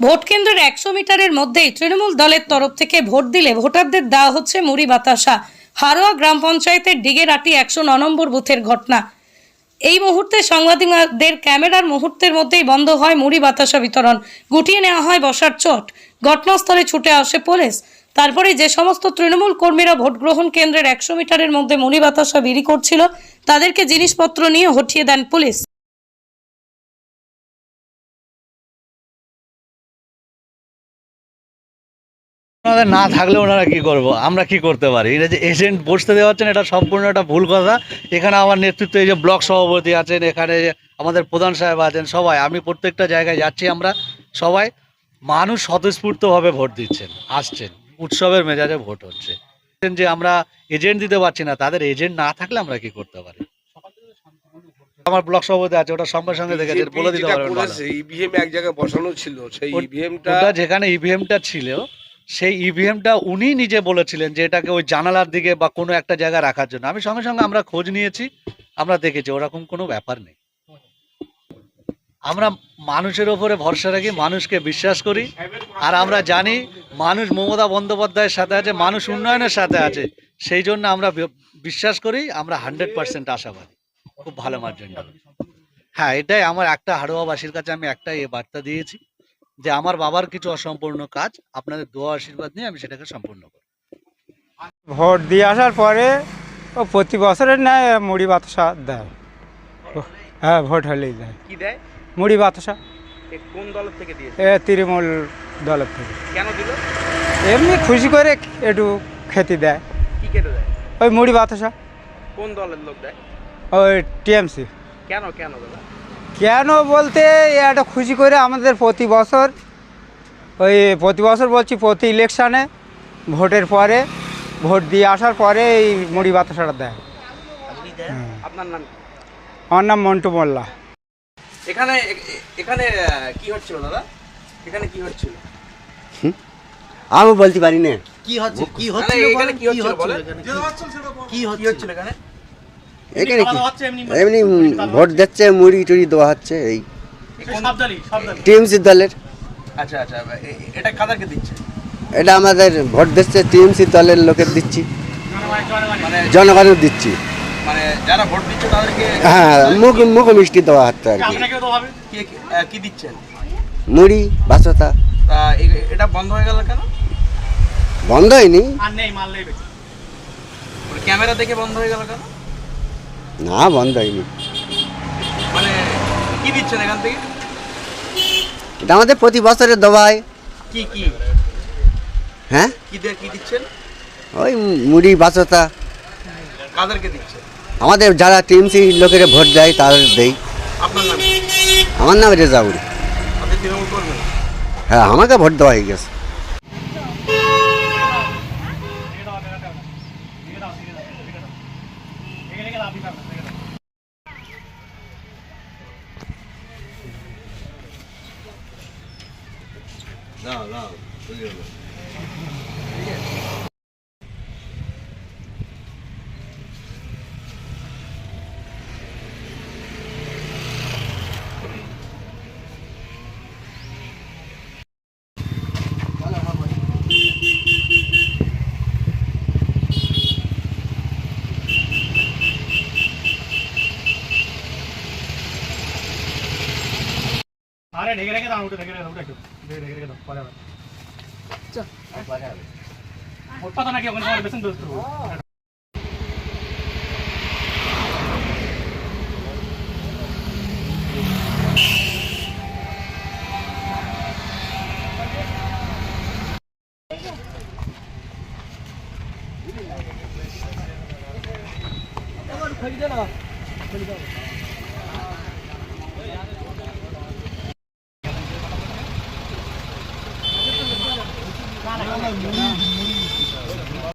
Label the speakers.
Speaker 1: Vote কেন্দ্রের একশো মিটারের মধ্যেই তৃণমূল দলের তরফ থেকে ভোট দিলে ভোটারদের দেওয়া হচ্ছে মুড়ি বাতাসা। হারোয়া গ্রাম পঞ্চায়েতের ডিগেরাটি একশো ন নম্বর বুথের ঘটনা। এই মুহূর্তে সাংবাদিকদের ক্যামেরার মুহূর্তের মধ্যেই বন্ধ হয় মুড়ি বাতাসা বিতরণ। গুটিয়ে নেওয়া হয় বসার চট। ঘটনাস্থলে ছুটে আসে পুলিশ। তারপরে যে সমস্ত তৃণমূল কর্মীরা ভোট গ্রহণ কেন্দ্রের একশো মিটারের মধ্যে মুড়ি বাতাসা বিলি করছিল, তাদেরকে জিনিসপত্র নিয়ে হটিয়ে দেন পুলিশ।
Speaker 2: ওনাদের না থাকলে ওনারা কি করব? আমরা কি করতে পারি? এটা যে এজেন্ট বসতে দেওয়া হচ্ছেন এটা সম্পূর্ণ একটা ভুল কথা। এখানে আমার নেতৃত্বে এই যে ব্লক সভাপতি আছেন এখানে আমাদের প্রধান সাহেব আছেন সবাই। আমি প্রত্যেকটা জায়গায় যাচ্ছি আমরা সবাই। মানুষ স্বতঃস্ফূর্তভাবে ভোট দিচ্ছেন আসছেন। উৎসবের মেজাজে ভোট হচ্ছে। যে আমরা এজেন্ট দিতে পারছি না তাদের এজেন্ট না থাকলে আমরা কি করতে পারি? আমার ব্লক সভাপতি আছে ওটা সঙ্গে সঙ্গে দেখেছেন বলে দিতে পারবেন।
Speaker 3: ইভিএম এক জায়গায় বসানো ছিল সেই ইভিএমটা
Speaker 2: যেখানে ইভিএমটা ছিল সেই ইভিএমটা উনি নিজে বলেছিলেন যে এটাকে ওই জানালার দিকে বা কোনো একটা জায়গায় রাখার জন্য। আমি সঙ্গে সঙ্গে আমরা খোঁজ নিয়েছি, আমরা দেখেছি, ওরকম কোনো ব্যাপার নেই। আমরা মানুষের ওপরে ভরসা রাখি, মানুষকে বিশ্বাস করি, আর আমরা জানি মানুষ মমতা বন্দ্যোপাধ্যায়ের সাথে আছে, মানুষ উন্নয়নের সাথে আছে, সেই জন্য আমরা বিশ্বাস করি, আমরা হান্ড্রেড পার্সেন্ট আশাবাদী। খুব ভালো মার্জন। হ্যাঁ এটাই আমার একটা হাড়োয়াবাসীর কাছে আমি একটাই বার্তা দিয়েছি। যে আমার বাবার কিছু অসম্পূর্ণ কাজ আপনাদের দোয়া আশীর্বাদ নিয়ে আমি সেটাকে সম্পূর্ণ করব
Speaker 4: ভোট দিয়ে আসার পরে ও প্রতি বছরের নেয় মুড়ি বাতাসা দেয়। ও- হ্যাঁ ভোট হলেই দেয়।
Speaker 5: কি দেয়?
Speaker 4: মুড়ি বাতাসা।
Speaker 5: কোন দল থেকে দিয়েছে?
Speaker 4: এ তৃণমূল দলের থেকে।
Speaker 5: কেন দিল?
Speaker 4: এমনি খুশি করে একটু খেতে দেয়।
Speaker 5: কি কেটে দেয়?
Speaker 4: ওই মুড়ি বাতাসা।
Speaker 5: কোন দলের লোক দেয়?
Speaker 4: ওই টিএমসি।
Speaker 5: কেন কেন দাদা
Speaker 4: কেন বলতে এটা খুশি করে আমাদের প্রতি বছর ওই প্রতি বছর বলছি প্রতি ইলেকশানে ভোটের পরে ভোট দিয়ে আসার পরে এই মুড়ি বাতাসাটা দেয়।
Speaker 5: আপনার নাম?
Speaker 4: আমার নাম মন্টু মোল্লা।
Speaker 5: এখানে এখানে কি হচ্ছিল দাদা? এখানে কি হচ্ছিল?
Speaker 6: আমি বলতে পারি না
Speaker 7: কি হচ্ছে কি হচ্ছে
Speaker 5: কি হচ্ছিল বলে
Speaker 7: কি
Speaker 5: কি
Speaker 7: হচ্ছে
Speaker 5: হচ্ছিল এখানে?
Speaker 6: এখানে কি? এমনি ভোট দিচ্ছে মুড়ি টুড়ি দেওয়া হচ্ছে এই টিএমসি দলের।
Speaker 5: আচ্ছা আচ্ছা এ- এটা কাদেরকে দিচ্ছে?
Speaker 6: এটা আমাদের ভোট দিচ্ছে টিএমসি দলের লোকের দিচ্ছি।
Speaker 5: মানে
Speaker 6: জনগণের দিচ্ছি।
Speaker 5: মানে যারা ভোট দিচ্ছে তাদেরকে
Speaker 6: হ্যাঁ মুখ মুখ মিষ্টি দেওয়া হচ্ছে আর কি।
Speaker 5: কি কি- আহ, কি দিচ্ছেন?
Speaker 6: মুড়ি বাসতা।
Speaker 5: এটা বন্ধ হয়ে গেল কেন?
Speaker 6: বন্ধ হয়নি।
Speaker 5: মানে ক্যামেরা দেখে বন্ধ হয়ে গেল কেন?
Speaker 6: না বন্ধ হয়নি।
Speaker 5: মানে কি দিচ্ছেন এখান থেকে?
Speaker 6: এটা আমাদের প্রতি বছরের দেওয়া হয়
Speaker 5: কি কি?
Speaker 6: হ্যাঁ?
Speaker 5: কি দিয়ে কি দিচ্ছেন?
Speaker 6: ওই মুড়ি
Speaker 5: কাদেরকে দিচ্ছেন?
Speaker 6: আমাদের যারা টিএমসি লোকের ভোট দেয় তাদের দেই।
Speaker 5: আপনার নাম
Speaker 6: আমার নাম রেজাউল। হ্যাঁ আমাকে ভোট দেওয়া হয়ে গেছে। 那那，不行了。
Speaker 8: আরে ঢেকে রেখে দাও ওটা ঢেকে রেখে দাও ওটা একটু ঢেকে রেখে দাও পরে আবার চল পরে আবার ওর পাতা নাকি ওখানে আমার বেসন দোস্ত खरीदे ना खरीदा 사람이